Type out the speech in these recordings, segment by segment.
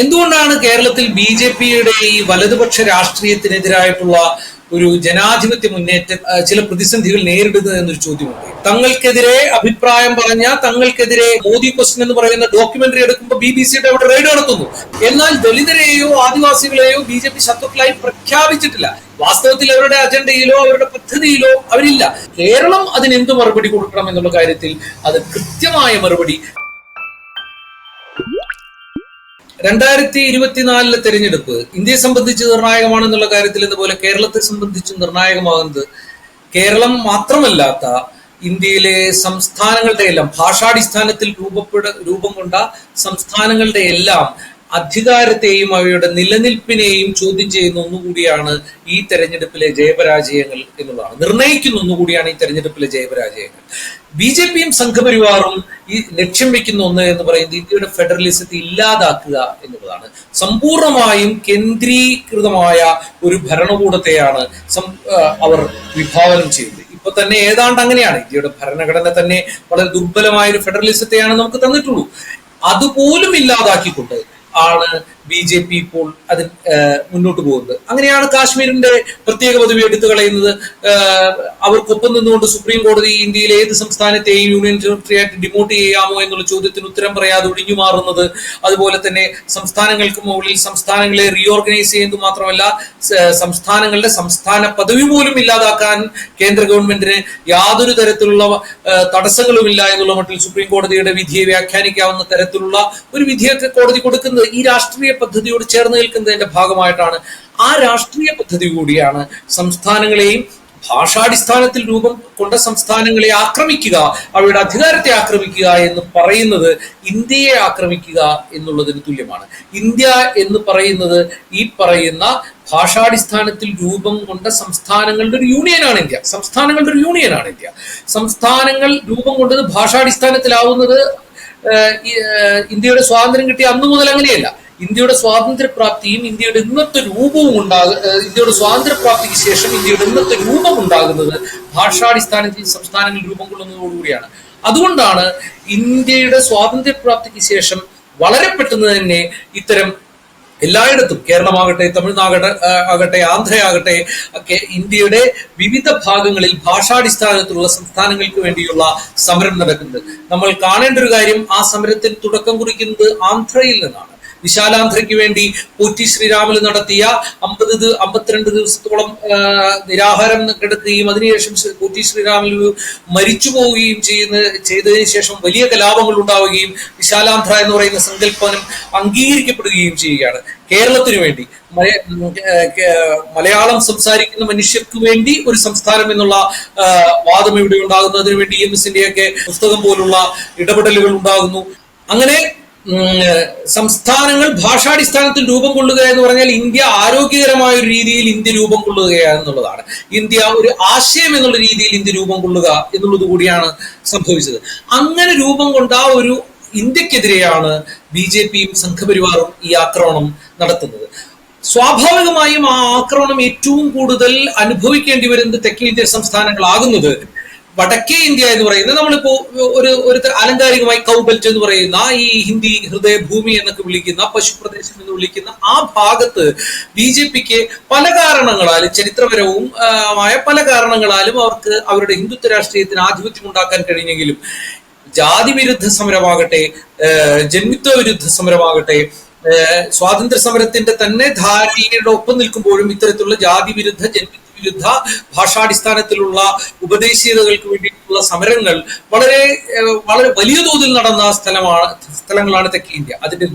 എന്തുകൊണ്ടാണ് കേരളത്തിൽ B J പിയുടെ ഈ വലതുപക്ഷ രാഷ്ട്രീയത്തിനെതിരായിട്ടുള്ള ഒരു ജനാധിപത്യ മുന്നേറ്റം ചില പ്രതിസന്ധികൾ നേരിടുന്നത് എന്നൊരു ചോദ്യമുണ്ട്. തങ്ങൾക്കെതിരെ അഭിപ്രായം പറഞ്ഞ തങ്ങൾക്കെതിരെ മോദി ക്വസ്റ്റൻ എന്ന് പറയുന്ന ഡോക്യുമെന്ററി എടുക്കുമ്പോൾ ബി ബി സിയുടെ അവിടെ റെയ്ഡ് നടത്തുന്നു. എന്നാൽ ദളിതരെയോ ആദിവാസികളെയോ ബി ജെ പി ശത്രുക്കളായി പ്രഖ്യാപിച്ചിട്ടില്ല. വാസ്തവത്തിൽ അവരുടെ അജണ്ടയിലോ അവരുടെ പദ്ധതിയിലോ അവരില്ല. കേരളം അതിനെന്ത് മറുപടി കൊടുക്കണം എന്നുള്ള കാര്യത്തിൽ അത് കൃത്യമായ മറുപടി രണ്ടായിരത്തി ഇരുപത്തിനാലിലെ തെരഞ്ഞെടുപ്പ് ഇന്ത്യയെ സംബന്ധിച്ച് നിർണായകമാണെന്നുള്ള കാര്യത്തിൽ ഇതുപോലെ കേരളത്തെ സംബന്ധിച്ച് നിർണായകമാകുന്നത് കേരളം മാത്രമല്ലാത്ത ഇന്ത്യയിലെ സംസ്ഥാനങ്ങളുടെ എല്ലാം ഭാഷാടിസ്ഥാനത്തിൽ രൂപപ്പെട രൂപം കൊണ്ട സംസ്ഥാനങ്ങളുടെ എല്ലാം അധികാരത്തെയും അവയുടെ നിലനിൽപ്പിനെയും ചോദ്യം ചെയ്യുന്ന ഒന്നുകൂടിയാണ് ഈ തെരഞ്ഞെടുപ്പിലെ ജയപരാജയങ്ങൾ എന്നുള്ളതാണ്. നിർണയിക്കുന്ന ഒന്നുകൂടിയാണ് ഈ തെരഞ്ഞെടുപ്പിലെ ജയപരാജയങ്ങൾ. ബി ജെ പിയും സംഘപരിവാറും ഈ ലക്ഷ്യം വെക്കുന്ന ഒന്ന് എന്ന് പറയുന്നത് ഇന്ത്യയുടെ ഫെഡറലിസത്തെ ഇല്ലാതാക്കുക എന്നുള്ളതാണ്. സമ്പൂർണമായും കേന്ദ്രീകൃതമായ ഒരു ഭരണകൂടത്തെയാണ് അവർ വിഭാവനം ചെയ്യുന്നത്. ഇപ്പൊ തന്നെ ഏതാണ്ട് അങ്ങനെയാണ്. ഇന്ത്യയുടെ ഭരണഘടന തന്നെ വളരെ ദുർബലമായ ഒരു ഫെഡറലിസത്തെയാണ് നമുക്ക് തന്നിട്ടുള്ളൂ. അതുപോലും ഇല്ലാതാക്കിക്കൊണ്ട് ആണ് ബി ജെ പി ഇപ്പോൾ അതിൽ മുന്നോട്ട് പോകുന്നത്. അങ്ങനെയാണ് കാശ്മീരിന്റെ പ്രത്യേക പദവി എടുത്തു കളയുന്നത് അവർക്കൊപ്പം നിന്നുകൊണ്ട് സുപ്രീം കോടതി ഇന്ത്യയിലെ ഏത് സംസ്ഥാനത്തെയും യൂണിയൻ ടെറിട്ടറി ആയിട്ട് ഡിമോട്ട് ചെയ്യാമോ എന്നുള്ള ചോദ്യത്തിന് ഉത്തരം പറയാതെ ഒഴിഞ്ഞു മാറുന്നത്. അതുപോലെ തന്നെ സംസ്ഥാനങ്ങൾക്ക് മുകളിൽ സംസ്ഥാനങ്ങളെ റീഓർഗനൈസ് ചെയ്യുന്നത് മാത്രമല്ല സംസ്ഥാനങ്ങളുടെ സംസ്ഥാന പദവി പോലും ഇല്ലാതാക്കാൻ കേന്ദ്ര ഗവൺമെന്റിന് യാതൊരു തരത്തിലുള്ള തടസ്സങ്ങളുമില്ല എന്നുള്ള മട്ടിൽ സുപ്രീം കോടതിയുടെ വിധിയെ വ്യാഖ്യാനിക്കാവുന്ന തരത്തിലുള്ള ഒരു വിധിയൊക്കെ കോടതി കൊടുക്കുന്നത് ഈ രാഷ്ട്രീയ പദ്ധതിയോട് ചേർന്ന് നിൽക്കുന്നതിന്റെ ഭാഗമായിട്ടാണ് ആ രാഷ്ട്രീയ പദ്ധതി കൂടിയാണ് സംസ്ഥാനങ്ങളെയും ഭാഷാടിസ്ഥാനത്തിൽ രൂപം കൊണ്ട സംസ്ഥാനങ്ങളെ ആക്രമിക്കുക അവയുടെ അധികാരത്തെ ആക്രമിക്കുക എന്ന് പറയുന്നത് ഇന്ത്യയെ ആക്രമിക്കുക എന്നുള്ളതിന് തുല്യമാണ്. ഇന്ത്യ എന്ന് പറയുന്നത് ഈ പറയുന്ന ഭാഷാടിസ്ഥാനത്തിൽ രൂപം കൊണ്ട സംസ്ഥാനങ്ങളുടെ ഒരു യൂണിയനാണ് ഇന്ത്യ. സംസ്ഥാനങ്ങളുടെ ഒരു യൂണിയനാണ് ഇന്ത്യ. സംസ്ഥാനങ്ങൾ രൂപം കൊണ്ടത് ഭാഷാടിസ്ഥാനത്തിലാവുന്നത് ഇന്ത്യയുടെ സ്വാതന്ത്ര്യം കിട്ടിയ അന്നു മുതൽ അങ്ങനെയല്ല. ഇന്ത്യയുടെ സ്വാതന്ത്ര്യപ്രാപ്തിയും ഇന്ത്യയുടെ ഇന്നത്തെ രൂപവും ഉണ്ടാക ഇന്ത്യയുടെ സ്വാതന്ത്ര്യപ്രാപ്തിക്ക് ശേഷം ഇന്ത്യയുടെ ഇന്നത്തെ രൂപം ഉണ്ടാകുന്നത് ഭാഷാടിസ്ഥാനത്തിൽ സംസ്ഥാനങ്ങൾ രൂപം കൊള്ളുന്നതോടുകൂടിയാണ്. അതുകൊണ്ടാണ് ഇന്ത്യയുടെ സ്വാതന്ത്ര്യപ്രാപ്തിക്ക് ശേഷം വളരെ പെട്ടെന്ന് തന്നെ ഇത്തരം എല്ലായിടത്തും കേരളമാകട്ടെ തമിഴ്നാകട്ടെ ആ, ആകട്ടെ ആന്ധ്രയാകട്ടെ ഒക്കെ ഇന്ത്യയുടെ വിവിധ ഭാഗങ്ങളിൽ ഭാഷാടിസ്ഥാനത്തിലുള്ള സംസ്ഥാനങ്ങൾക്ക് വേണ്ടിയുള്ള സമരം നടക്കുന്നത്. നമ്മൾ കാണേണ്ട ഒരു കാര്യം ആ സമരത്തിന് തുടക്കം കുറിക്കുന്നത് ആന്ധ്രയിൽ നിന്നാണ്. വിശാലാന്ധ്രയ്ക്ക് വേണ്ടി പോറ്റി ശ്രീരാമൻ നടത്തിയ അമ്പത് അമ്പത്തിരണ്ട് ദിവസത്തോളം നിരാഹാരം കിടക്കുകയും അതിനുശേഷം പൂറ്റി ശ്രീരാമലു മരിച്ചു പോവുകയും ചെയ്യുന്ന ചെയ്തതിനു ശേഷം വലിയ കലാപങ്ങൾ ഉണ്ടാവുകയും വിശാലാന്ധ്ര എന്ന് പറയുന്ന സങ്കല്പനം അംഗീകരിക്കപ്പെടുകയും ചെയ്യുകയാണ്. കേരളത്തിനു വേണ്ടി മലയാളം സംസാരിക്കുന്ന മനുഷ്യർക്ക് വേണ്ടി ഒരു സംസ്ഥാനം എന്നുള്ള വാദം ഇവിടെ ഉണ്ടാകുന്നു അതിനുവേണ്ടി എം എസിന്റെ ഒക്കെ പുസ്തകം പോലുള്ള ഇടപെടലുകൾ ഉണ്ടാകുന്നു. അങ്ങനെ സംസ്ഥാനങ്ങൾ ഭാഷാടിസ്ഥാനത്തിൽ രൂപം കൊള്ളുക എന്ന് പറഞ്ഞാൽ ഇന്ത്യ ആരോഗ്യകരമായ ഒരു രീതിയിൽ ഇന്ത്യ രൂപം കൊള്ളുകയാണെന്നുള്ളതാണ് ഇന്ത്യ ഒരു ആശയം എന്നുള്ള രീതിയിൽ ഇന്ത്യ രൂപം കൊള്ളുക എന്നുള്ളത് കൂടിയാണ് സംഭവിച്ചത്. അങ്ങനെ രൂപം കൊണ്ട ഒരു ഇന്ത്യക്കെതിരെയാണ് ബി ജെ പിയും സംഘപരിവാറും ഈ ആക്രമണം നടത്തുന്നത്. സ്വാഭാവികമായും ആ ആക്രമണം ഏറ്റവും കൂടുതൽ അനുഭവിക്കേണ്ടി വരുന്നത് തെക്കേ ഇന്ത്യൻ സംസ്ഥാനങ്ങളാകുന്നത് വടക്കേ ഇന്ത്യ എന്ന് പറയുന്നത് നമ്മളിപ്പോ ഒരു ഒരു അലങ്കാരികമായി കൗബെൽറ്റ് എന്ന് പറയുന്ന ഈ ഹിന്ദി ഹൃദയഭൂമി എന്നൊക്കെ വിളിക്കുന്ന പശുപ്രദേശം എന്ന് വിളിക്കുന്ന ആ ഭാഗത്ത് ബി ജെ പിക്ക് പല കാരണങ്ങളാലും ചരിത്രപരവും ആയ പല കാരണങ്ങളാലും അവർക്ക് അവരുടെ ഹിന്ദുത്വ രാഷ്ട്രീയത്തിന് ആധിപത്യം ഉണ്ടാക്കാൻ കഴിഞ്ഞെങ്കിലും ജാതി വിരുദ്ധ സമരമാകട്ടെ ജന്മിത്വ വിരുദ്ധ സമരമാകട്ടെ സ്വാതന്ത്ര്യ സമരത്തിന്റെ തന്നെ ധാരണയുടെ ഒപ്പം നിൽക്കുമ്പോഴും ഇത്തരത്തിലുള്ള ജാതി വിരുദ്ധ ജന്മിത്വ വിരുദ്ധ ഭാഷാടിസ്ഥാനത്തിലുള്ള ഉപദേശീയതകൾക്ക് വേണ്ടിയിട്ടുള്ള സമരങ്ങൾ വളരെ വളരെ വലിയ തോതിൽ നടന്ന സ്ഥലമാണ് സ്ഥലങ്ങളാണ് തെക്കേ ഇന്ത്യ. അതിന്റെ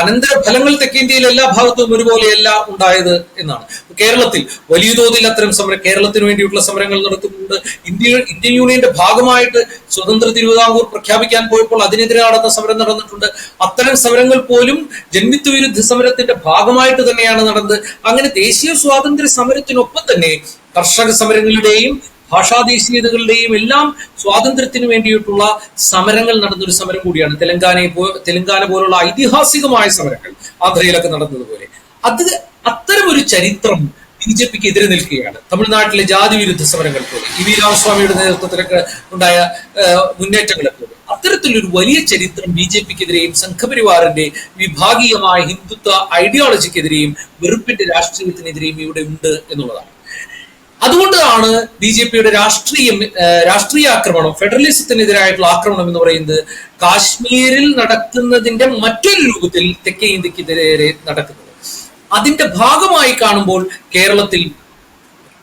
അനന്തര ഫലങ്ങൾ തെക്കേ ഇന്ത്യയിൽ എല്ലാ ഭാഗത്തും ഒരുപോലെയല്ല ഉണ്ടായത് എന്നാണ്. കേരളത്തിൽ വലിയ തോതിൽ അത്തരം സമരം കേരളത്തിന് വേണ്ടിയിട്ടുള്ള സമരങ്ങൾ നടത്തുന്നുണ്ട്. ഇന്ത്യ ഇന്ത്യൻ യൂണിയന്റെ ഭാഗമായിട്ട് സ്വതന്ത്ര തിരുവിതാംകൂർ പ്രഖ്യാപിക്കാൻ പോയപ്പോൾ അതിനെതിരെ നടന്ന സമരം നടന്നിട്ടുണ്ട്. അത്തരം സമരങ്ങൾ പോലും ജന്മിത്വ വിരുദ്ധ സമരത്തിന്റെ ഭാഗമായിട്ട് തന്നെയാണ് നടന്നത്. അങ്ങനെ ദേശീയ സ്വാതന്ത്ര്യ സമരത്തിനൊപ്പം തന്നെ കർഷക സമരങ്ങളുടെയും ഭാഷാദേശീയതകളുടെയും എല്ലാം സ്വാതന്ത്ര്യത്തിന് വേണ്ടിയിട്ടുള്ള സമരങ്ങൾ നടന്നൊരു സമരം കൂടിയാണ്. തെലങ്കാനയെ പോ തെലങ്കാന പോലുള്ള ഐതിഹാസികമായ സമരങ്ങൾ ആന്ധ്രയിലൊക്കെ നടന്നതുപോലെ. അത് അത്തരമൊരു ചരിത്രം ബി ജെ പിക്ക് എതിരെ നിൽക്കുകയാണ്. തമിഴ്നാട്ടിലെ ജാതി വിരുദ്ധ സമരങ്ങൾ പോലെ ഇ വി രാമസ്വാമിയുടെ നേതൃത്വത്തിലൊക്കെ ഉണ്ടായ മുന്നേറ്റങ്ങളെ പോലെ. അത്തരത്തിലൊരു വലിയ ചരിത്രം ബി ജെ പിക്കെതിരെയും സംഘപരിവാറിന്റെ വിഭാഗീയമായ ഹിന്ദുത്വ ഐഡിയോളജിക്കെതിരെയും വെറുപ്പിന്റെ രാഷ്ട്രീയത്തിനെതിരെയും ഇവിടെ ഉണ്ട് എന്നുള്ളതാണ്. അതുകൊണ്ടാണ് ബി ജെ പിയുടെ രാഷ്ട്രീയം രാഷ്ട്രീയ ആക്രമണം ഫെഡറലിസത്തിനെതിരായിട്ടുള്ള ആക്രമണം എന്ന് പറയുന്നത് കാശ്മീരിൽ നടക്കുന്നതിന്റെ മറ്റൊരു രൂപത്തിൽ തെക്കേ ഇന്ത്യക്കെതിരെ നടക്കുന്നത്. അതിന്റെ ഭാഗമായി കാണുമ്പോൾ കേരളത്തിൽ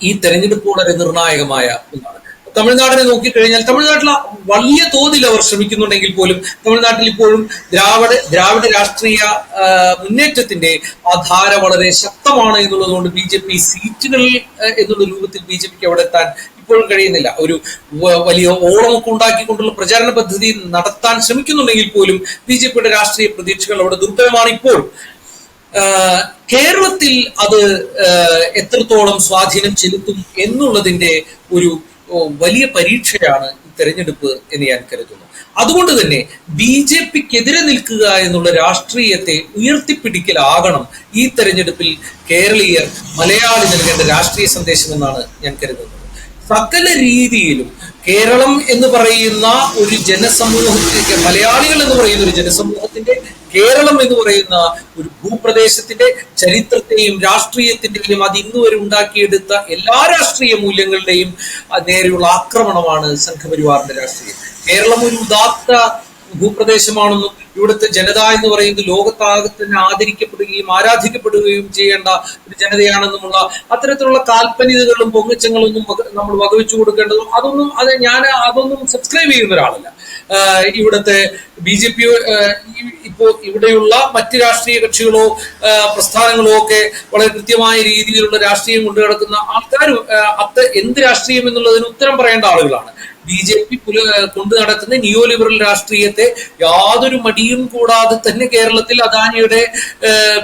ഈ തെരഞ്ഞെടുപ്പ് വളരെ നിർണായകമായ ഒന്നാണ്. തമിഴ്നാടിനെ നോക്കിക്കഴിഞ്ഞാൽ തമിഴ്നാട്ടിൽ വലിയ തോതിൽ അവർ ശ്രമിക്കുന്നുണ്ടെങ്കിൽ പോലും തമിഴ്നാട്ടിൽ ഇപ്പോഴും ദ്രാവിഡ ദ്രാവിഡ രാഷ്ട്രീയ മുന്നേറ്റത്തിന്റെ ആ ധാര വളരെ ശക്തമാണ് എന്നുള്ളതുകൊണ്ട് ബി ജെ പി സീറ്റുകൾ എന്നുള്ള രൂപത്തിൽ ബി ജെ പിക്ക് അവിടെ എത്താൻ ഇപ്പോഴും കഴിയുന്നില്ല. ഒരു വലിയ ഓളമൊക്കെ ഉണ്ടാക്കിക്കൊണ്ടുള്ള പ്രചാരണ പദ്ധതി നടത്താൻ ശ്രമിക്കുന്നുണ്ടെങ്കിൽ പോലും ബി ജെ പിയുടെ രാഷ്ട്രീയ പ്രതീക്ഷകൾ അവിടെ ദുർബലമാണ് ഇപ്പോൾ. കേരളത്തിൽ അത് എത്രത്തോളം സ്വാധീനം ചെലുത്തും എന്നുള്ളതിന്റെ ഒരു വലിയ പരീക്ഷയാണ് തെരഞ്ഞെടുപ്പ് എന്ന് ഞാൻ കരുതുന്നു. അതുകൊണ്ട് തന്നെ ബി ജെ പിക്കെതിരെ നിൽക്കുക എന്നുള്ള രാഷ്ട്രീയത്തെ ഉയർത്തിപ്പിടിക്കലാകണം ഈ തെരഞ്ഞെടുപ്പിൽ കേരളീയർ മലയാളി നൽകേണ്ട രാഷ്ട്രീയ സന്ദേശം എന്നാണ് ഞാൻ കരുതുന്നത്. സകല രീതിയിലും കേരളം എന്ന് പറയുന്ന ഒരു ജനസമൂഹത്തിന്റെ മലയാളികൾ എന്ന് പറയുന്ന ഒരു ജനസമൂഹത്തിന്റെ കേരളം എന്ന് പറയുന്ന ഒരു ഭൂപ്രദേശത്തിന്റെ ചരിത്രത്തെയും രാഷ്ട്രീയത്തിന്റെയും അത് ഇന്നുവരെ ഉണ്ടാക്കിയെടുത്ത എല്ലാ രാഷ്ട്രീയ മൂല്യങ്ങളുടെയും നേരെയുള്ള ആക്രമണമാണ് സംഘപരിവാറിന്റെ രാഷ്ട്രീയം. കേരളം ഒരു ഉദാത്ത ഭൂപ്രദേശമാണെന്നും ഇവിടുത്തെ ജനത എന്ന് പറയുന്നത് ലോകത്താകെ തന്നെ ആദരിക്കപ്പെടുകയും ആരാധിക്കപ്പെടുകയും ചെയ്യേണ്ട ഒരു ജനതയാണെന്നുമുള്ള അത്തരത്തിലുള്ള കാൽപ്പനികകളും പൊങ്ങച്ചങ്ങളൊന്നും നമ്മൾ വകവെച്ചു കൊടുക്കേണ്ടതും അതൊന്നും അത് ഞാൻ അതൊന്നും സബ്സ്ക്രൈബ് ചെയ്യുന്ന ഒരാളല്ല. ഇവിടുത്തെ ബി ജെ പി ഇപ്പോ ഇവിടെയുള്ള മറ്റ് രാഷ്ട്രീയ കക്ഷികളോ പ്രസ്ഥാനങ്ങളോ ഒക്കെ വളരെ കൃത്യമായ രീതിയിലുള്ള രാഷ്ട്രീയം കൊണ്ടു കിടക്കുന്ന ആൾക്കാരും അത്ത എന്ത് രാഷ്ട്രീയം എന്നുള്ളതിന് ഉത്തരം പറയേണ്ട ആളുകളാണ്. ബി ജെ പി കൊണ്ടു നടക്കുന്ന നിയോ ലിബറൽ രാഷ്ട്രീയത്തെ യാതൊരു മടിയും കൂടാതെ തന്നെ കേരളത്തിൽ അദാനിയുടെ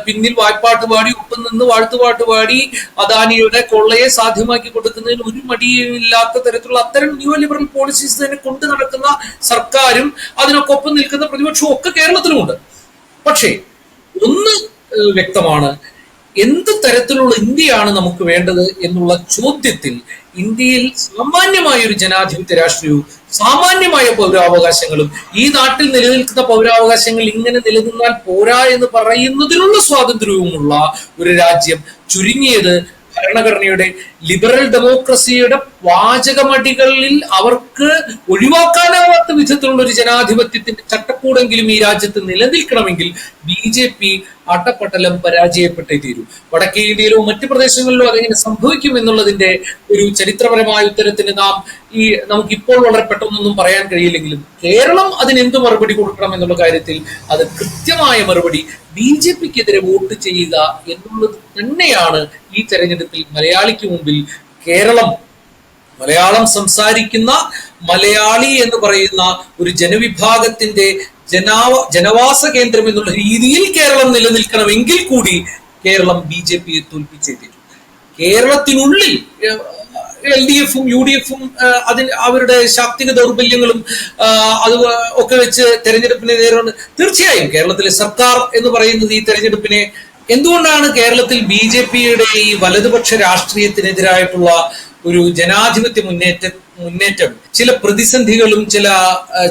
പിന്നിൽ വായ്പാട്ട് പാടി ഒപ്പം നിന്ന് വാഴ്ത്തുപാട്ട് പാടി അദാനിയുടെ കൊള്ളയെ സാധ്യമാക്കി കൊടുക്കുന്നതിന് ഒരു മടിയും ഇല്ലാത്ത തരത്തിലുള്ള അത്തരം ന്യൂ ലിബറൽ പോളിസീസ് തന്നെ കൊണ്ടു നടക്കുന്ന സർക്കാരും അതിനൊക്കെ ഒപ്പം നിൽക്കുന്ന പ്രതിപക്ഷവും ഒക്കെ കേരളത്തിലുമുണ്ട്. പക്ഷേ ഒന്ന് വ്യക്തമാണ്. എന്ത് തരത്തിലുള്ള ഇന്ത്യയാണ് നമുക്ക് വേണ്ടത് എന്നുള്ള ചോദ്യത്തിൽ ഇന്ത്യയിൽ സാമാന്യമായ ഒരു ജനാധിപത്യ രാഷ്ട്രീയവും സാമാന്യമായ പൗരാവകാശങ്ങളും ഈ നാട്ടിൽ നിലനിൽക്കുന്ന പൗരാവകാശങ്ങൾ ഇങ്ങനെ നിലനിന്നാൽ പോരാ എന്ന് പറയുന്നതിനുള്ള സ്വാതന്ത്ര്യവുമുള്ള ഒരു രാജ്യം ചുരുങ്ങിയത് ഭരണഘടനയുടെ ലിബറൽ ഡെമോക്രസിയുടെ വാചകമടികളിൽ അവർക്ക് ഒഴിവാക്കാനാവാത്ത വിധത്തിലുള്ള ഒരു ജനാധിപത്യത്തിന്റെ ചട്ടക്കൂടെങ്കിലും ഈ രാജ്യത്ത് നിലനിൽക്കണമെങ്കിൽ ബി ജെ പി അട്ടപ്പട്ടലം പരാജയപ്പെട്ടേ തീരൂ. വടക്കേ ഇന്ത്യയിലോ മറ്റു പ്രദേശങ്ങളിലോ അതെങ്ങനെ സംഭവിക്കും എന്നുള്ളതിന്റെ ഒരു ചരിത്രപരമായ ഉത്തരത്തിന് നാം ഈ നമുക്ക് ഇപ്പോൾ വളരെ പെട്ടെന്നൊന്നും പറയാൻ കഴിയില്ലെങ്കിലും കേരളം അതിനെന്ത് മറുപടി കൊടുക്കണം എന്നുള്ള കാര്യത്തിൽ അത് കൃത്യമായ മറുപടി ബി ജെ പിക്കെതിരെ വോട്ട് ചെയ്യുക എന്നുള്ളത് തന്നെയാണ് ഈ തെരഞ്ഞെടുപ്പിൽ മലയാളിക്ക് മുമ്പിൽ കേരളം മലയാളം സംസാരിക്കുന്ന മലയാളി എന്ന് പറയുന്ന ഒരു ജനവിഭാഗത്തിന്റെ ജനാവ ജനവാസ കേന്ദ്രം എന്നുള്ള രീതിയിൽ കേരളം നിലനിൽക്കണമെങ്കിൽ കൂടി കേരളം ബി ജെ പിയെ തോൽപ്പിച്ചേ കേരളത്തിനുള്ളിൽ എൽ ഡി എഫും യു ഡി എഫും അതിന് അവരുടെ ശാക്തിക ദൗർബല്യങ്ങളും അത് ഒക്കെ വെച്ച് തെരഞ്ഞെടുപ്പിനെ നേരിടുന്നത് തീർച്ചയായും കേരളത്തിലെ സർക്കാർ എന്ന് പറയുന്നത് ഈ തെരഞ്ഞെടുപ്പിനെ എന്തുകൊണ്ടാണ് കേരളത്തിൽ ബി ജെ പിയുടെ ഈ വലതുപക്ഷ രാഷ്ട്രീയത്തിനെതിരായിട്ടുള്ള ഒരു ജനാധിപത്യ മുന്നേറ്റ മുന്നേറ്റം ചില പ്രതിസന്ധികളും ചില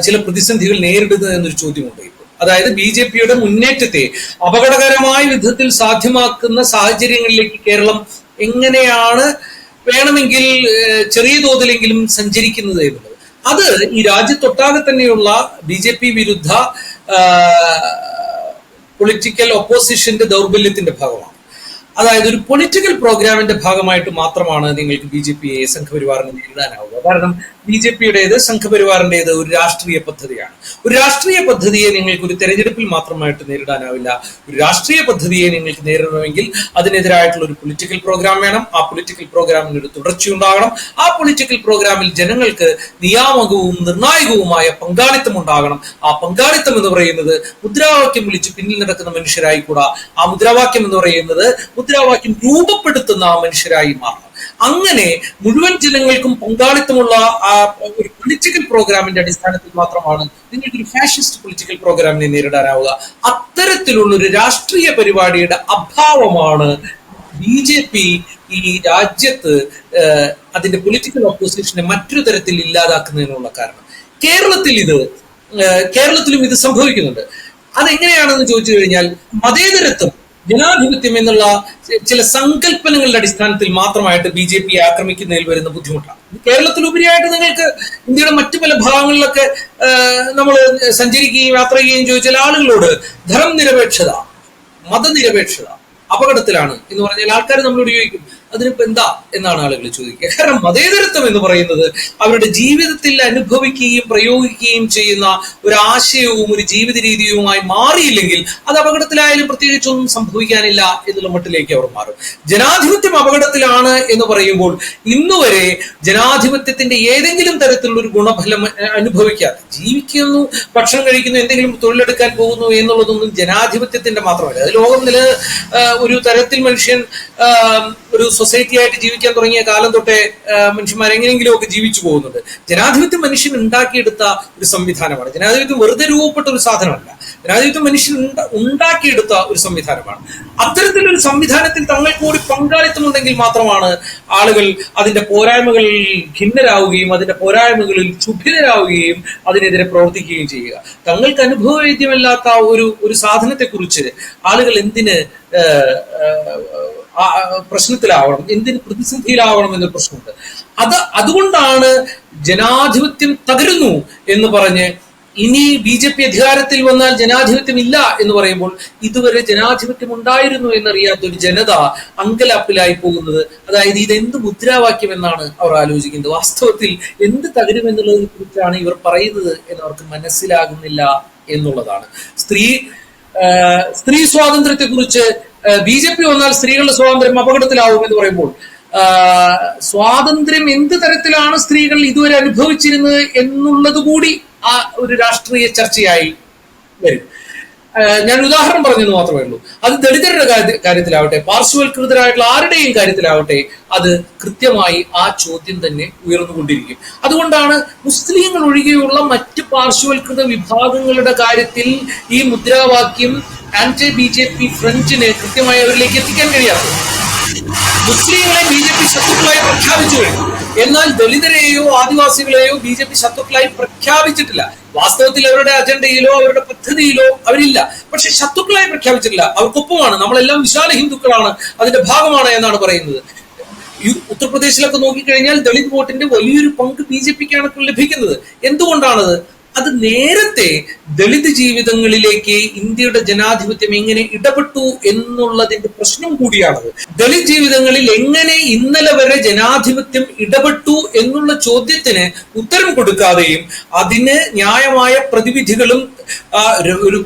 ചില പ്രതിസന്ധികൾ നേരിടുന്നത് എന്നൊരു ചോദ്യമുണ്ട് അതായത് ബി ജെ പിയുടെ മുന്നേറ്റത്തെ അപകടകരമായ വിധത്തിൽ സാധ്യമാക്കുന്ന സാഹചര്യങ്ങളിലേക്ക് കേരളം എങ്ങനെയാണ് വേണമെങ്കിൽ ചെറിയ തോതിലെങ്കിലും സഞ്ചരിക്കുന്നത് എന്നുള്ളത്. അത് ഈ രാജ്യത്തൊട്ടാകെ തന്നെയുള്ള ബി ജെ പി വിരുദ്ധ പൊളിറ്റിക്കൽ ഒപ്പോസിഷന്റെ ദൗർബല്യത്തിന്റെ ഭാഗമാണ്. അതായത് ഒരു പൊളിറ്റിക്കൽ പ്രോഗ്രാമിന്റെ ഭാഗമായിട്ട് മാത്രമാണ് നിങ്ങൾക്ക് ബി ജെ പിയെ സംഘപരിവാറിനെ നേരിടാനാവുക കാരണം ബി ജെ പിയുടേത് സംഘപരിവാറിന്റെത് ഒരു രാഷ്ട്രീയ പദ്ധതിയാണ്. ഒരു രാഷ്ട്രീയ പദ്ധതിയെ നിങ്ങൾക്ക് ഒരു തെരഞ്ഞെടുപ്പിൽ മാത്രമായിട്ട് നേരിടാനാവില്ല. ഒരു രാഷ്ട്രീയ പദ്ധതിയെ നിങ്ങൾക്ക് നേരിടണമെങ്കിൽ അതിനെതിരായിട്ടുള്ള ഒരു പൊളിറ്റിക്കൽ പ്രോഗ്രാം വേണം. ആ പൊളിറ്റിക്കൽ പ്രോഗ്രാമിന് ഒരു തുടർച്ചയുണ്ടാകണം ആ പൊളിറ്റിക്കൽ പ്രോഗ്രാമിൽ ജനങ്ങൾക്ക് നിയാമകവും നിർണായകവുമായ പങ്കാളിത്തം ഉണ്ടാകണം. ആ പങ്കാളിത്തം എന്ന് പറയുന്നത് മുദ്രാവാക്യം വിളിച്ച് പിന്നിൽ നടക്കുന്ന മനുഷ്യരായി കൂടാ ആ മുദ്രാവാക്യം എന്ന് പറയുന്നത് മുദ്രാവാക്യം രൂപപ്പെടുത്തുന്ന ആ മനുഷ്യരായി മാറണം. അങ്ങനെ മുഴുവൻ ജനങ്ങൾക്കും പങ്കാളിത്തമുള്ള ആ ഒരു പൊളിറ്റിക്കൽ പ്രോഗ്രാമിന്റെ അടിസ്ഥാനത്തിൽ മാത്രമാണ് നിങ്ങൾക്ക് ഒരു ഫാഷിസ്റ്റ് പൊളിറ്റിക്കൽ പ്രോഗ്രാമിനെ നേരിടാനാവുക. അത്തരത്തിലുള്ള ഒരു രാഷ്ട്രീയ പരിപാടിയുടെ അഭാവമാണ് ബി ജെ പി ഈ രാജ്യത്ത് അതിന്റെ പൊളിറ്റിക്കൽ ഓപ്പോസിഷനെ മറ്റൊരു തരത്തിൽ ഇല്ലാതാക്കുന്നതിനുള്ള കാരണം. കേരളത്തിൽ ഇത് കേരളത്തിലും ഇത് സംഭവിക്കുന്നുണ്ട്. അതെങ്ങനെയാണെന്ന് ചോദിച്ചു കഴിഞ്ഞാൽ മതേതരത്വം ജനാധിപത്യം എന്നുള്ള ചില സങ്കല്പനങ്ങളുടെ അടിസ്ഥാനത്തിൽ മാത്രമായിട്ട് ബി ജെ പി ആക്രമിക്കുന്നതിൽ വരുന്ന ബുദ്ധിമുട്ടാണ്. കേരളത്തിൽ ഉപരിയായിട്ട് നിങ്ങൾക്ക് ഇന്ത്യയുടെ മറ്റു പല ഭാഗങ്ങളിലൊക്കെ നമ്മൾ സഞ്ചരിക്കുകയും യാത്ര ചെയ്യുകയും ചോദിച്ചാൽ ആളുകളോട് ധർമ്മനിരപേക്ഷത മതനിരപേക്ഷത അപകടത്തിലാണ് എന്ന് പറഞ്ഞാൽ ആൾക്കാർ നമ്മളോട് ചോദിക്കും അതിനിപ്പോ എന്താ എന്നാണ് ആളുകൾ ചോദിക്കുക. കാരണം മതേതരത്വം എന്ന് പറയുന്നത് അവരുടെ ജീവിതത്തിൽ അനുഭവിക്കുകയും പ്രയോഗിക്കുകയും ചെയ്യുന്ന ഒരു ആശയവും ഒരു ജീവിത രീതിയുമായി മാറിയില്ലെങ്കിൽ അത് അപകടത്തിലായാലും പ്രത്യേകിച്ചൊന്നും സംഭവിക്കാനില്ല എന്നുള്ള മട്ടിലേക്ക് അവർ മാറും. ജനാധിപത്യം അപകടത്തിലാണ് എന്ന് പറയുമ്പോൾ ഇന്നുവരെ ജനാധിപത്യത്തിന്റെ ഏതെങ്കിലും തരത്തിലുള്ള ഒരു ഗുണഫലം അനുഭവിക്കാതെ ജീവിക്കുന്നു ഭക്ഷണം കഴിക്കുന്നു എന്തെങ്കിലും തൊഴിലെടുക്കാൻ പോകുന്നു എന്നുള്ളതൊന്നും ജനാധിപത്യത്തിന്റെ മാത്രമല്ല. അത് ലോകം നില ഒരു തരത്തിൽ മനുഷ്യൻ ഒരു സൊസൈറ്റി ആയിട്ട് ജീവിക്കാൻ തുടങ്ങിയ കാലം തൊട്ടേ മനുഷ്യന്മാർ എങ്ങനെയെങ്കിലും ഒക്കെ ജീവിച്ചു പോകുന്നുണ്ട്. ജനാധിപത്യം മനുഷ്യൻ ഉണ്ടാക്കിയെടുത്ത ഒരു സംവിധാനമാണ്. ജനാധിപത്യം വെറുതെ രൂപപ്പെട്ട ഒരു സാധനമല്ല. ജനാധിപത്യം മനുഷ്യൻ ഉണ്ടാക്കിയെടുത്ത ഒരു സംവിധാനമാണ്. അത്തരത്തിലൊരു സംവിധാനത്തിൽ തങ്ങൾക്ക് കൂടി പങ്കാളിത്തമുണ്ടെങ്കിൽ മാത്രമാണ് ആളുകൾ അതിന്റെ പോരായ്മകളിൽ ഖിന്നരാകുകയും അതിന്റെ പോരായ്മകളിൽ ക്ഷുഭിതരാവുകയും അതിനെതിരെ പ്രവർത്തിക്കുകയും ചെയ്യുക. തങ്ങൾക്ക് അനുഭവവേദ്യമല്ലാത്ത ഒരു ഒരു സാധനത്തെക്കുറിച്ച് ആളുകൾ എന്തിന് പ്രശ്നത്തിലാവണം എന്തിന് പ്രതിസന്ധിയിലാവണം എന്ന പ്രശ്നമുണ്ട്. അത് അതുകൊണ്ടാണ് ജനാധിപത്യം തകരുന്നു എന്ന് പറഞ്ഞ് ഇനി ബി ജെ പി അധികാരത്തിൽ വന്നാൽ ജനാധിപത്യം ഇല്ല എന്ന് പറയുമ്പോൾ ഇതുവരെ ജനാധിപത്യം ഉണ്ടായിരുന്നു എന്നറിയാത്ത ഒരു ജനത അങ്കലാപ്പിലായി പോകുന്നത്. അതായത് ഇത് എന്ത് മുദ്രാവാക്യം എന്നാണ് അവർ ആലോചിക്കുന്നത്. വാസ്തവത്തിൽ എന്ത് തകരുമെന്നുള്ളതിനെ കുറിച്ചാണ് ഇവർ പറയുന്നത് എന്ന് അവർക്ക് മനസ്സിലാകുന്നില്ല എന്നുള്ളതാണ്. സ്ത്രീ സ്ത്രീ സ്വാതന്ത്ര്യത്തെ കുറിച്ച് ബി ജെ പി വന്നാൽ സ്ത്രീകളുടെ സ്വാതന്ത്ര്യം അപകടത്തിലാവും എന്ന് പറയുമ്പോൾ സ്വാതന്ത്ര്യം എന്ത് തരത്തിലാണ് സ്ത്രീകൾ ഇതുവരെ അനുഭവിച്ചിരുന്നത് എന്നുള്ളത് കൂടി ആ ഒരു രാഷ്ട്രീയ ചർച്ചയായി വരും. ഞാൻ ഉദാഹരണം പറഞ്ഞെന്ന് മാത്രമേ ഉള്ളൂ. അത് ദളിതരുടെ കാര്യ- കാര്യത്തിലാവട്ടെ പാർശ്വവൽകൃതരായിട്ടുള്ള ആരുടെയും കാര്യത്തിലാവട്ടെ അത് കൃത്യമായി ആ ചോദ്യം തന്നെ ഉയർന്നുകൊണ്ടിരിക്കും. അതുകൊണ്ടാണ് മുസ്ലിങ്ങൾ ഒഴികെയുള്ള മറ്റ് പാർശ്വവൽകൃത വിഭാഗങ്ങളുടെ കാര്യത്തിൽ ഈ മുദ്രാവാക്യം ആന്റി ബി ജെ പി ഫ്രഞ്ചിന് കൃത്യമായി അവരിലേക്ക് എത്തിക്കാൻ കഴിയാത്തത് മുസ്ലിങ്ങളെ ബി ജെ പി ശത്രുക്കളായി പ്രഖ്യാപിച്ചു കഴിഞ്ഞു. എന്നാൽ ദളിതരെയോ ആദിവാസികളെയോ ബി ജെ പി ശത്രുക്കളായി പ്രഖ്യാപിച്ചിട്ടില്ല. വാസ്തവത്തിൽ അവരുടെ അജണ്ടയിലോ അവരുടെ പദ്ധതിയിലോ അവരില്ല. പക്ഷെ ശത്രുക്കളായി പ്രഖ്യാപിച്ചിട്ടില്ല. അവർക്കൊപ്പമാണ്. നമ്മളെല്ലാം വിശാല ഹിന്ദുക്കളാണ്. അതിന്റെ ഭാഗമാണ് എന്നാണ് പറയുന്നത്. ഉത്തർപ്രദേശിലൊക്കെ നോക്കിക്കഴിഞ്ഞാൽ ദളിത് വോട്ടിന്റെ വലിയൊരു പങ്ക് ബി ജെ പിക്കാണ് ലഭിക്കുന്നത്. എന്തുകൊണ്ടാണത്? അത് നേരത്തെ ദളിത് ജീവിതങ്ങളിലേക്ക് ഇന്ത്യയുടെ ജനാധിപത്യം എങ്ങനെ ഇടപെട്ടു എന്നുള്ളതിന്റെ പ്രശ്നം കൂടിയാണത്. ദളിത് ജീവിതങ്ങളിൽ എങ്ങനെ ഇന്നലെ വരെ ജനാധിപത്യം ഇടപെട്ടു എന്നുള്ള ചോദ്യത്തിന് ഉത്തരം കൊടുക്കാതെയും അതിന് ന്യായമായ പ്രതിവിധികളും ഒരു-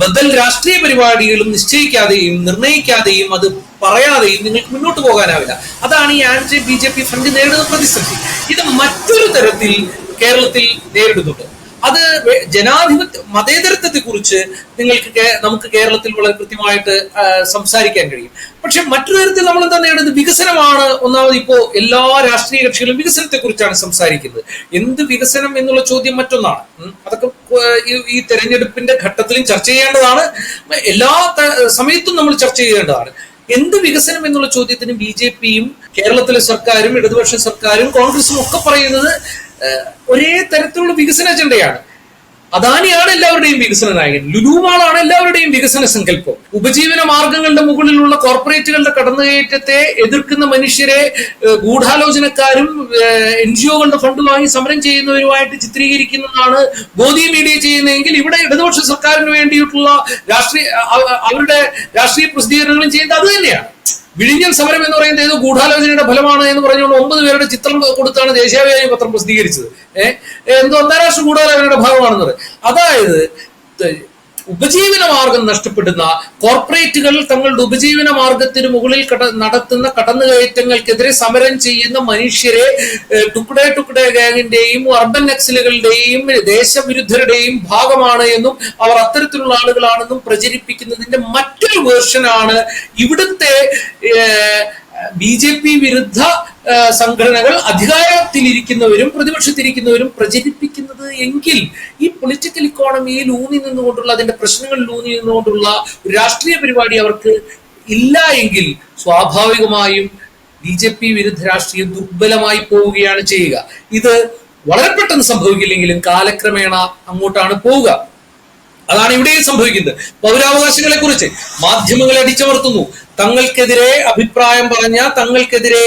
ബദൽ രാഷ്ട്രീയ പരിപാടികളും നിശ്ചയിക്കാതെയും നിർണയിക്കാതെയും അത് പറയാതെയും നിങ്ങൾക്ക് മുന്നോട്ട് പോകാനാവില്ല. അതാണ് ഈ anti B J P front നേരിടുന്ന പ്രതിസന്ധി. ഇത് മറ്റൊരു തരത്തിൽ കേരളത്തിൽ നേരിടുന്നുണ്ട്. അത് ജനാധിപത്യ മതേതരത്വത്തെ കുറിച്ച് നിങ്ങൾക്ക് നമുക്ക് കേരളത്തിൽ വളരെ കൃത്യമായിട്ട് സംസാരിക്കാൻ കഴിയും. പക്ഷെ മറ്റൊരു തരത്തിൽ നമ്മൾ എന്താ നേടുന്നത്? വികസനമാണ്. ഒന്നാമത് ഇപ്പോ എല്ലാ രാഷ്ട്രീയ കക്ഷികളും വികസനത്തെ കുറിച്ചാണ് സംസാരിക്കുന്നത്. എന്ത് വികസനം എന്നുള്ള ചോദ്യം മറ്റൊന്നാണ്. അതൊക്കെ ഈ- തെരഞ്ഞെടുപ്പിന്റെ ഘട്ടത്തിലും ചർച്ച ചെയ്യേണ്ടതാണ്. എല്ലാ സമയത്തും നമ്മൾ ചർച്ച ചെയ്യേണ്ടതാണ്. എന്ത് വികസനം എന്നുള്ള ചോദ്യത്തിന് ബി ജെ പിയും കേരളത്തിലെ സർക്കാരും ഇടതുപക്ഷ സർക്കാരും കോൺഗ്രസും ഒക്കെ പറയുന്നത് ഒരേ തരത്തിലുള്ള വികസന അജണ്ടയാണ്. അദാനിയാണ് എല്ലാവരുടെയും വികസന നായകൻ. ലുലുമാളാണ് എല്ലാവരുടെയും വികസന സങ്കല്പം. ഉപജീവന മാർഗങ്ങളുടെ മുകളിലുള്ള കോർപ്പറേറ്റുകളുടെ കടന്നുകയറ്റത്തെ എതിർക്കുന്ന മനുഷ്യരെ ഗൂഢാലോചനക്കാരും എൻ ജി ഒകളുടെ ഫണ്ട് വാങ്ങി സമരം ചെയ്യുന്നവരുമായിട്ട് ചിത്രീകരിക്കുന്നതാണ് ഗോദി മീഡിയ ചെയ്യുന്നതെങ്കിൽ ഇവിടെ ഇടതുപക്ഷ സർക്കാരിന് വേണ്ടിയിട്ടുള്ള രാഷ്ട്രീയ അവരുടെ രാഷ്ട്രീയ പ്രസിദ്ധീകരണങ്ങളും ചെയ്യുന്നത് അത് തന്നെയാണ്. വിഴിഞ്ഞൻ സമരം എന്ന് പറയുന്നത് ഏതോ ഗൂഢാലോചനയുടെ ഫലമാണ് എന്ന് പറഞ്ഞുകൊണ്ട് ഒമ്പത് പേരുടെ ചിത്രം കൊടുത്താണ് ദേശീയവാദി പത്രം പ്രസിദ്ധീകരിച്ചത്. ഏഹ് എന്തോ അന്താരാഷ്ട്ര ഗൂഢാലോചനയുടെ ഭാഗമാണെന്നത് അതായത് ഉപജീവന മാർഗം നഷ്ടപ്പെടുന്ന കോർപ്പറേറ്റുകൾ തങ്ങളുടെ ഉപജീവന മാർഗത്തിന് മുകളിൽ കട നടത്തുന്ന കടന്നുകയറ്റങ്ങൾക്കെതിരെ സമരം ചെയ്യുന്ന മനുഷ്യരെ ഏഹ്, ടുക്കുഡേ ടുക്കുഡേ ഗാങ്ങിന്റെയും അർബൻ നക്സലുകളുടെയും ദേശവിരുദ്ധരുടെയും ഭാഗമാണ് എന്നും അവർ അത്തരത്തിലുള്ള ആളുകളാണെന്നും പ്രചരിപ്പിക്കുന്നതിന്റെ മറ്റൊരു വേർഷനാണ് ഇവിടുത്തെ ബി ജെ പി വിരുദ്ധ സംഘടനകൾ അധികാരത്തിലിരിക്കുന്നവരും പ്രതിപക്ഷത്തിരിക്കുന്നവരും പ്രചരിപ്പിക്കുന്നത് എങ്കിൽ ഈ പൊളിറ്റിക്കൽ ഇക്കോണമിയിൽ ഊന്നി നിന്നുകൊണ്ടുള്ള അതിന്റെ പ്രശ്നങ്ങളിൽ ഊന്നി നിന്നുകൊണ്ടുള്ള രാഷ്ട്രീയ പരിപാടി അവർക്ക് ഇല്ല എങ്കിൽ സ്വാഭാവികമായും ബി ജെ പി വിരുദ്ധ രാഷ്ട്രീയം ദുർബലമായി പോവുകയാണ് ചെയ്യുക. ഇത് വളരെ പെട്ടെന്ന് സംഭവിക്കില്ലെങ്കിലും കാലക്രമേണ അങ്ങോട്ടാണ് പോവുക. അതാണ് ഇവിടെയും സംഭവിക്കുന്നത്. പൗരാവകാശങ്ങളെ കുറിച്ച് മാധ്യമങ്ങളെ അടിച്ചമർത്തുന്നു. തങ്ങൾക്കെതിരെ അഭിപ്രായം പറഞ്ഞ തങ്ങൾക്കെതിരെ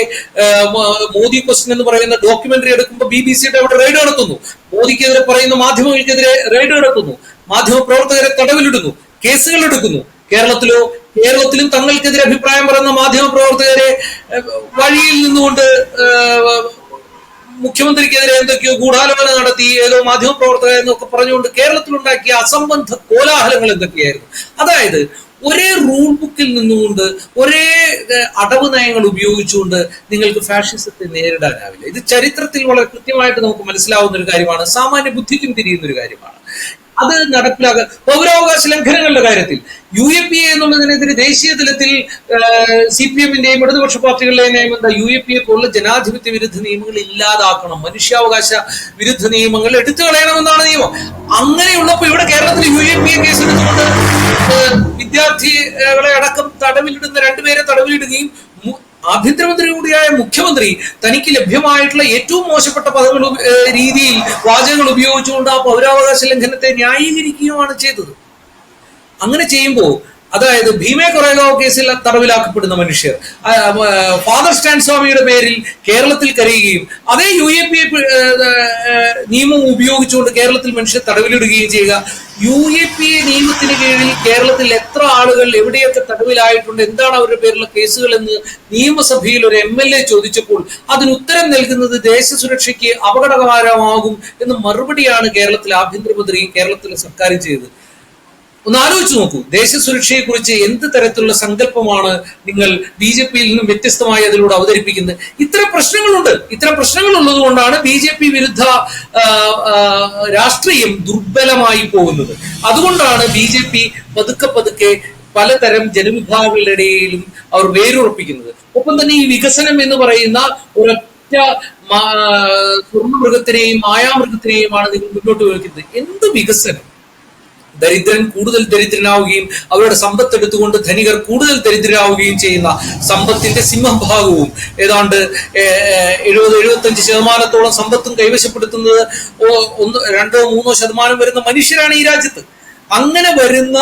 മോദി ക്വസ്റ്റൻ എന്ന് പറയുന്ന ഡോക്യുമെന്ററി എടുക്കുമ്പോൾ ബി ബി സിയുടെ അവിടെ റെയ്ഡ് നടത്തുന്നു. മോദിക്കെതിരെ പറയുന്ന മാധ്യമങ്ങൾക്കെതിരെ റെയ്ഡ് നടത്തുന്നു. മാധ്യമ പ്രവർത്തകരെ തടവിലിടുന്നു. കേസുകൾ എടുക്കുന്നു. കേരളത്തിലോ കേരളത്തിലും തങ്ങൾക്കെതിരെ അഭിപ്രായം പറയുന്ന മാധ്യമ പ്രവർത്തകരെ വഴിയിൽ നിന്നുകൊണ്ട് മുഖ്യമന്ത്രിക്കെതിരെ എന്തൊക്കെയോ ഗൂഢാലോചന നടത്തി ഏതോ മാധ്യമപ്രവർത്തകർ എന്നൊക്കെ പറഞ്ഞുകൊണ്ട് കേരളത്തിലുണ്ടാക്കിയ അസംബന്ധ കോലാഹലങ്ങൾ എന്തൊക്കെയായിരുന്നു? അതായത് ഒരേ റൂൾ ബുക്കിൽ നിന്നുകൊണ്ട് ഒരേ അടവ് നയങ്ങൾ ഉപയോഗിച്ചുകൊണ്ട് നിങ്ങൾക്ക് ഫാഷിസത്തെ നേരിടാനാവില്ല. ഇത് ചരിത്രത്തിൽ വളരെ കൃത്യമായിട്ട് നമുക്ക് മനസ്സിലാവുന്ന ഒരു കാര്യമാണ്. സാമാന്യ ബുദ്ധിക്കും തിരിയുന്ന ഒരു കാര്യമാണ്. അത് നടപ്പിലാക്കുക പൗരാവകാശ ലംഘനങ്ങളുടെ കാര്യത്തിൽ യു എ പി എ എന്നുള്ളതിനെതിരെ ദേശീയ തലത്തിൽ സി പി എമ്മിന്റെയും ഇടതുപക്ഷ പാർട്ടികളുടെയും നയം എന്താ യു എ പി എ പോലുള്ള ജനാധിപത്യ വിരുദ്ധ നിയമങ്ങൾ ഇല്ലാതാക്കണം. മനുഷ്യാവകാശ വിരുദ്ധ നിയമങ്ങൾ എടുത്തു കളയണമെന്നാണ് നിയമം. അങ്ങനെയുള്ളപ്പോൾ ഇവിടെ കേരളത്തിൽ U A P A case എടുത്തുകൊണ്ട് വിദ്യാർത്ഥികളെ അടക്കം തടവിലിടുന്ന രണ്ടുപേരെ തടവിലിടുകയും ആഭ്യന്തരമന്ത്രി കൂടിയായ മുഖ്യമന്ത്രി തനിക്ക് ലഭ്യമായിട്ടുള്ള ഏറ്റവും മോശപ്പെട്ട പദങ്ങൾ രീതിയിൽ വാചകങ്ങൾ ഉപയോഗിച്ചുകൊണ്ട് ആ പൗരാവകാശ ലംഘനത്തെ ന്യായീകരിക്കുകയുമാണ് ചെയ്തത്. അങ്ങനെ ചെയ്യുമ്പോൾ അതായത് ഭീമേ കൊറേഗാവ് കേസിൽ തടവിലാക്കപ്പെടുന്ന മനുഷ്യർ. ഫാദർ സ്റ്റാൻ സ്വാമിയുടെ പേരിൽ കേരളത്തിൽ കരയുകയും അതേ യു എ പി നിയമം ഉപയോഗിച്ചുകൊണ്ട് കേരളത്തിൽ മനുഷ്യർ തടവിലിടുകയും ചെയ്യുക. യു എ പി എ നിയമത്തിന് കീഴിൽ കേരളത്തിൽ എത്ര ആളുകൾ എവിടെയൊക്കെ തടവിലായിട്ടുണ്ട് എന്താണ് അവരുടെ പേരിലുള്ള കേസുകൾ എന്ന് നിയമസഭയിൽ ഒരു എം എൽ എ ചോദിച്ചപ്പോൾ അതിന് ഉത്തരം നൽകുന്നത് ദേശസുരക്ഷയ്ക്ക് അപകടകരമാകും എന്ന് മറുപടിയാണ് കേരളത്തിലെ ആഭ്യന്തരമന്ത്രിയും കേരളത്തിലെ സർക്കാരും ചെയ്തത്. ഒന്ന് ആലോചിച്ച് നോക്കൂ. ദേശസുരക്ഷയെ കുറിച്ച് എന്ത് തരത്തിലുള്ള സങ്കല്പമാണ് നിങ്ങൾ ബി ജെ പിയിൽ നിന്നും വ്യത്യസ്തമായി അതിലൂടെ അവതരിപ്പിക്കുന്നത്? ഇത്തരം പ്രശ്നങ്ങളുണ്ട്. ഇത്തരം പ്രശ്നങ്ങൾ ഉള്ളത് കൊണ്ടാണ് ബി ജെ പി വിരുദ്ധ രാഷ്ട്രീയം ദുർബലമായി പോകുന്നത്. അതുകൊണ്ടാണ് ബി ജെ പി പതുക്കെ പതുക്കെ പലതരം ജനവിഭാഗങ്ങളുടെ ഇടയിലും അവർ വേരുറപ്പിക്കുന്നത്. ഒപ്പം തന്നെ ഈ വികസനം എന്ന് പറയുന്ന ഒരൊറ്റ സ്വർണമൃഗത്തിനെയും മായാമൃഗത്തിനെയുമാണ് നിങ്ങൾ മുന്നോട്ട് വയ്ക്കുന്നത് എന്ത് വികസനം? ദരിദ്രൻ കൂടുതൽ ദരിദ്രനാവുകയും അവരുടെ സമ്പത്ത് എടുത്തുകൊണ്ട് ധനികർ കൂടുതൽ ദരിദ്രരാവുകയും ചെയ്യുന്ന സമ്പത്തിന്റെ സിംഹഭാഗവും ഏതാണ്ട് എഴുപത് എഴുപത്തഞ്ച് ശതമാനത്തോളം സമ്പത്തും കൈവശപ്പെടുത്തുന്നത് ഒന്ന് രണ്ടോ മൂന്നോ ശതമാനം വരുന്ന മനുഷ്യരാണ് ഈ രാജ്യത്ത്. അങ്ങനെ വരുന്ന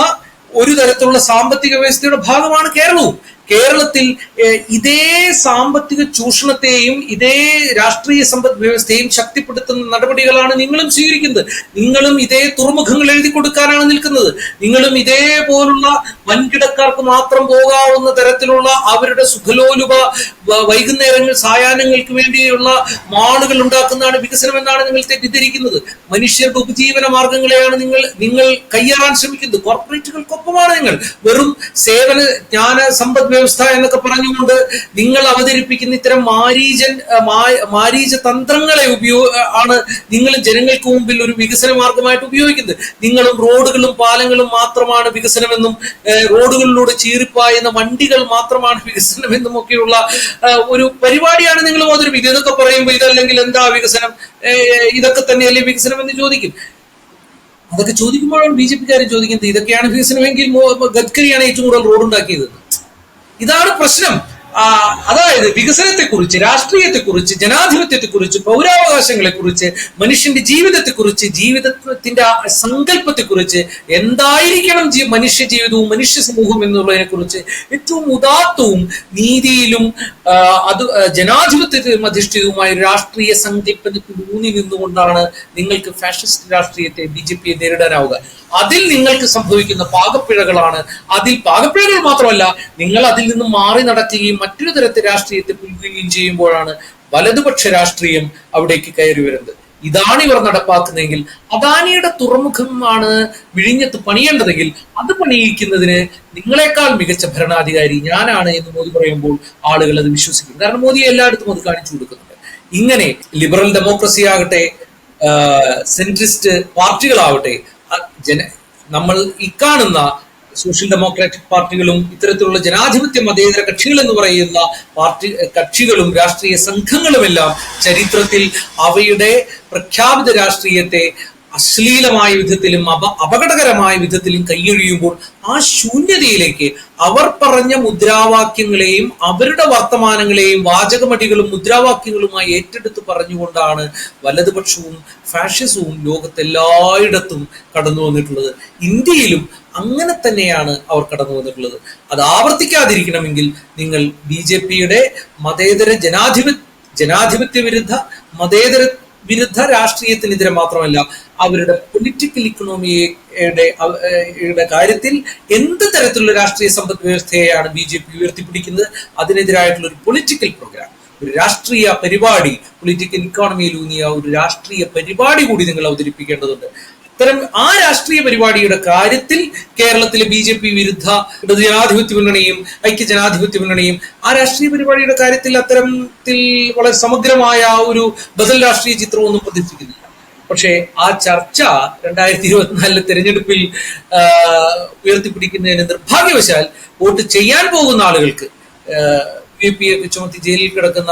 ഒരു തരത്തിലുള്ള സാമ്പത്തിക വ്യവസ്ഥയുടെ ഭാഗമാണ് കേരളവും. കേരളത്തിൽ ഇതേ സാമ്പത്തിക ചൂഷണത്തെയും ഇതേ രാഷ്ട്രീയ സമ്പദ് വ്യവസ്ഥയും ശക്തിപ്പെടുത്തുന്ന നടപടികളാണ് നിങ്ങളും സ്വീകരിക്കുന്നത്. നിങ്ങളും ഇതേ തുറമുഖങ്ങൾ എഴുതി കൊടുക്കാനാണ് നിൽക്കുന്നത്. നിങ്ങളും ഇതേപോലുള്ള വൻകിടക്കാർക്ക് മാത്രം പോകാവുന്ന തരത്തിലുള്ള അവരുടെ സുഖലോലുപ വൈകുന്നേരങ്ങൾ സായാഹ്നങ്ങൾക്ക് വേണ്ടിയുള്ള മാളുകൾ ഉണ്ടാക്കുന്നതാണ് വികസനം എന്നാണ് നിങ്ങൾ തെറ്റിദ്ധരിക്കുന്നത്. മനുഷ്യരുടെ ഉപജീവന മാർഗങ്ങളെയാണ് നിങ്ങൾ നിങ്ങൾ കയ്യേറാൻ ശ്രമിക്കുന്നത്. കോർപ്പറേറ്റുകൾക്കൊപ്പമാണ് നിങ്ങൾ. വെറും സേവന ജ്ഞാന സമ്പദ് വ്യവസ്ഥ എന്നൊക്കെ പറഞ്ഞുകൊണ്ട് നിങ്ങൾ അവതരിപ്പിക്കുന്ന ഇത്തരം മാരീജൻ മാരീജ തന്ത്രങ്ങളെ ഉപയോ ആണ് നിങ്ങൾ ജനങ്ങൾക്ക് മുമ്പിൽ ഒരു വികസന മാർഗമായിട്ട് ഉപയോഗിക്കുന്നത്. നിങ്ങളും റോഡുകളും പാലങ്ങളും മാത്രമാണ് വികസനമെന്നും റോഡുകളിലൂടെ ചീറിപ്പായുന്ന വണ്ടികൾ മാത്രമാണ് വികസനമെന്നും ഒക്കെയുള്ള ഒരു പരിപാടിയാണ് നിങ്ങൾ അവതരിപ്പിക്കുന്നത്. ഇതൊക്കെ പറയുമ്പോൾ ഇതല്ലെങ്കിൽ എന്താ വികസനം? ഇതൊക്കെ തന്നെയല്ലേ വികസനം എന്ന് ചോദിക്കും. അതൊക്കെ ചോദിക്കുമ്പോഴാണ് ബി ജെ പിക്കാരും ചോദിക്കുന്നത് ഇതൊക്കെയാണ് വികസനമെങ്കിൽ ഗഡ്കരിയാണ് ഏറ്റവും കൂടുതൽ റോഡ് ഉണ്ടാക്കിയത് ഇതാണ് പ്രശ്നം. അതായത് വികസനത്തെക്കുറിച്ച് രാഷ്ട്രീയത്തെക്കുറിച്ച് ജനാധിപത്യത്തെക്കുറിച്ച് പൗരാവകാശങ്ങളെക്കുറിച്ച് മനുഷ്യന്റെ ജീവിതത്തെക്കുറിച്ച് ജീവിതത്തിന്റെ സങ്കല്പത്തെക്കുറിച്ച് എന്തായിരിക്കണം മനുഷ്യ ജീവിതവും മനുഷ്യ സമൂഹം എന്നുള്ളതിനെ കുറിച്ച് ഏറ്റവും ഉദാത്തവും നീതിയിലും അത് ജനാധിപത്യത്തിലും അധിഷ്ഠിതവുമായ രാഷ്ട്രീയ സങ്കല്പത്തിൽ ഊന്നി നിന്നുകൊണ്ടാണ് നിങ്ങൾക്ക് ഫാഷിസ്റ്റ് രാഷ്ട്രീയത്തെ ബി ജെ പിയെ നേരിടാനാവുക. അതിൽ നിങ്ങൾക്ക് സംഭവിക്കുന്ന പാകപ്പിഴകളാണ്. അതിൽ പാകപ്പിഴകൾ മാത്രമല്ല നിങ്ങൾ അതിൽ നിന്ന് മാറി നടക്കുകയും മറ്റൊരു തരത്തിൽ രാഷ്ട്രീയത്തെ പുൽകുകയും ചെയ്യുമ്പോഴാണ് വലതുപക്ഷ രാഷ്ട്രീയം അവിടേക്ക് കയറി വരുന്നത്. ഇതാണ് ഇവർ നടപ്പാക്കുന്നതെങ്കിൽ അദാനിയുടെ തുറമുഖമാണ് വിഴിഞ്ഞത്ത് പണിയേണ്ടതെങ്കിൽ അത് പണിയിക്കുന്നതിന് നിങ്ങളെക്കാൾ മികച്ച ഭരണാധികാരി ഞാനാണ് എന്ന് മോദി പറയുമ്പോൾ ആളുകൾ അത് വിശ്വസിക്കും. കാരണം മോദി എല്ലായിടത്തും അത് കാണിച്ചു കൊടുക്കുന്നുണ്ട്. ഇങ്ങനെ ലിബറൽ ഡെമോക്രസി ആകട്ടെ സെൻട്രിസ്റ്റ് പാർട്ടികളാവട്ടെ ജന നമ്മൾ ഇക്കാണുന്ന സോഷ്യൽ ഡെമോക്രാറ്റിക് പാർട്ടികളും ഇത്തരത്തിലുള്ള ജനാധിപത്യ മതേതര കക്ഷികൾ എന്ന് പറയുന്ന പാർട്ടി കക്ഷികളും രാഷ്ട്രീയ സംഘങ്ങളുമെല്ലാം ചരിത്രത്തിൽ അവയുടെ പ്രഖ്യാപിത രാഷ്ട്രീയത്തെ അശ്ലീലമായ വിധത്തിലും അപ അപകടകരമായ വിധത്തിലും കൈയൊഴിയുമ്പോൾ ആ ശൂന്യതയിലേക്ക് അവർ പറഞ്ഞ മുദ്രാവാക്യങ്ങളെയും അവരുടെ വർത്തമാനങ്ങളെയും വാചകമടികളും മുദ്രാവാക്യങ്ങളുമായി ഏറ്റെടുത്ത് പറഞ്ഞുകൊണ്ടാണ് വലതുപക്ഷവും ഫാഷിസവും ലോകത്തെല്ലായിടത്തും കടന്നു വന്നിട്ടുള്ളത്. ഇന്ത്യയിലും അങ്ങനെ തന്നെയാണ് അവർ കടന്നു വന്നിട്ടുള്ളത്. അത് ആവർത്തിക്കാതിരിക്കണമെങ്കിൽ നിങ്ങൾ ബി ജെ പിയുടെ മതേതര ജനാധിപത്യ ജനാധിപത്യ വിരുദ്ധ മതേതര വിരുദ്ധ രാഷ്ട്രീയത്തിനെതിരെ മാത്രമല്ല അവരുടെ പൊളിറ്റിക്കൽ ഇക്കണോമിയുടെ യുടെ കാര്യത്തിൽ എന്ത് തരത്തിലുള്ള രാഷ്ട്രീയ സമ്പദ് വ്യവസ്ഥയെയാണ് ബി ജെ പി ഉയർത്തിപ്പിടിക്കുന്നത്? അതിനെതിരായിട്ടുള്ള ഒരു പൊളിറ്റിക്കൽ പ്രോഗ്രാം ഒരു രാഷ്ട്രീയ പരിപാടി പൊളിറ്റിക്കൽ ഇക്കോണമിയിലൂന്നിയ ഒരു രാഷ്ട്രീയ പരിപാടി കൂടി നിങ്ങൾ അവതരിപ്പിക്കേണ്ടതുണ്ട്. അത്തരം ആ രാഷ്ട്രീയ പരിപാടിയുടെ കാര്യത്തിൽ കേരളത്തിലെ ബി ജെ പി വിരുദ്ധ ജനാധിപത്യ മുന്നണിയും ഐക്യ ജനാധിപത്യ മുന്നണിയും ആ രാഷ്ട്രീയ പരിപാടിയുടെ കാര്യത്തിൽ അത്തരത്തിൽ വളരെ സമഗ്രമായ ഒരു ബദൽ രാഷ്ട്രീയ ചിത്രമൊന്നും പ്രതീക്ഷിക്കുന്നില്ല പക്ഷേ ആ ചർച്ച രണ്ടായിരത്തി ഇരുപത്തിനാലിലെ തെരഞ്ഞെടുപ്പിൽ ഉയർത്തിപ്പിടിക്കുന്നതിന് നിർഭാഗ്യവശാൽ വോട്ട് ചെയ്യാൻ പോകുന്ന ആളുകൾക്ക് യു പി എ ചുമത്തി ജയിലിൽ കിടക്കുന്ന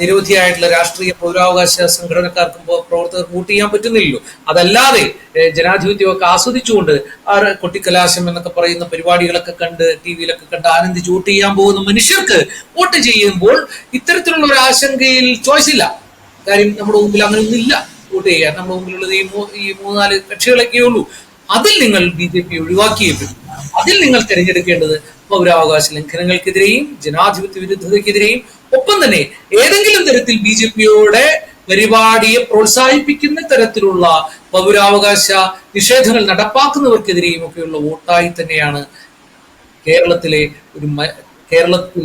നിരവധിയായിട്ടുള്ള രാഷ്ട്രീയ പൗരാവകാശ സംഘടനക്കാർക്കും പ്രോ- പ്രവർത്തകർക്കും വോട്ട് ചെയ്യാൻ പറ്റുന്നില്ലല്ലോ. അതല്ലാതെ ജനാധിപത്യമൊക്കെ ആസ്വദിച്ചുകൊണ്ട് ആ കൊട്ടിക്കലാശം എന്നൊക്കെ പറയുന്ന പരിപാടികളൊക്കെ കണ്ട് ടി വിയിലൊക്കെ കണ്ട് ആനന്ദിച്ച് വോട്ട് ചെയ്യാൻ പോകുന്ന മനുഷ്യർക്ക് വോട്ട് ചെയ്യുമ്പോൾ ഇത്തരത്തിലുള്ള ഒരു ആശങ്കയിൽ ചോയ്സ് ഇല്ല. കാര്യം നമ്മുടെ മുമ്പിൽ അങ്ങനെ ഒന്നുമില്ല വോട്ട് ചെയ്യുക. നമ്മുടെ മുമ്പിലുള്ളത് ഈ മൂ ഈ മൂന്നാൽ കക്ഷികളൊക്കെ ഉള്ളൂ. അതിൽ നിങ്ങൾ ബി ജെ പി ഒഴിവാക്കിയേ പറ്റും അതിൽ നിങ്ങൾ തിരഞ്ഞെടുക്കേണ്ടത് പൗരാവകാശ ലംഘനങ്ങൾക്കെതിരെയും ജനാധിപത്യ വിരുദ്ധതയ്ക്കെതിരെയും ഒപ്പം തന്നെ ഏതെങ്കിലും തരത്തിൽ ബി ജെ പിയുടെ പരിപാടിയെ പ്രോത്സാഹിപ്പിക്കുന്ന തരത്തിലുള്ള പൗരാവകാശ നിഷേധങ്ങൾ നടപ്പാക്കുന്നവർക്കെതിരെയും ഒക്കെയുള്ള വോട്ടായി തന്നെയാണ് കേരളത്തിലെ ഒരു കേരളത്തിൽ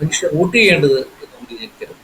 മനുഷ്യർ വോട്ട് ചെയ്യേണ്ടത് എന്ന് വിചാരിക്കരുത്.